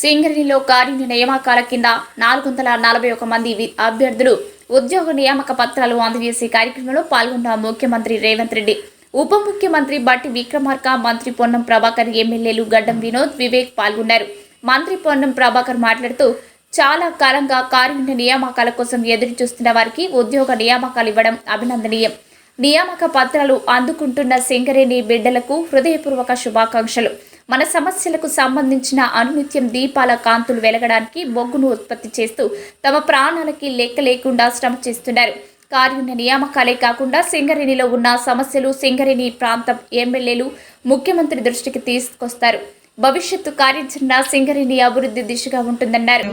సింగరేణిలో కార్మిక నియామకాల కింద నాలుగు వందల నలభై ఒక మంది అభ్యర్థులు ఉద్యోగ నియామక పత్రాలు అందజేసే కార్యక్రమంలో పాల్గొన్న ముఖ్యమంత్రి రేవంత్ రెడ్డి. ఉప ముఖ్యమంత్రి బట్టి విక్రమార్క మంత్రి పొన్నం ప్రభాకర్ ఎమ్మెల్యేలు గడ్డం వినోద్ వివేక్ పాల్గొన్నారు. మంత్రి పొన్నం ప్రభాకర్ మాట్లాడుతూ చాలా కాలంగా కార్మిక నియామకాల కోసం ఎదురు చూస్తున్న వారికి ఉద్యోగ నియామకాలు ఇవ్వడం అభినందనీయం. నియామక పత్రాలు అందుకుంటున్న సింగరేణి బిడ్డలకు హృదయపూర్వక శుభాకాంక్షలు. మన సమస్యలకు సంబంధించిన అనునిత్యం దీపాల కాంతులు వెలగడానికి బొగ్గును ఉత్పత్తి చేస్తూ తమ ప్రాణాలకి లెక్క లేకుండా శ్రమ చేస్తున్నారు. కార్యున్న నియామకాలే కాకుండా సింగరేణిలో ఉన్న సమస్యలు సింగరేణి ప్రాంతం ఎమ్మెల్యేలు ముఖ్యమంత్రి దృష్టికి తీసుకొస్తారు. భవిష్యత్తు కార్యాచరణ సింగరేణి అభివృద్ధి దిశగా ఉంటుందన్నారు.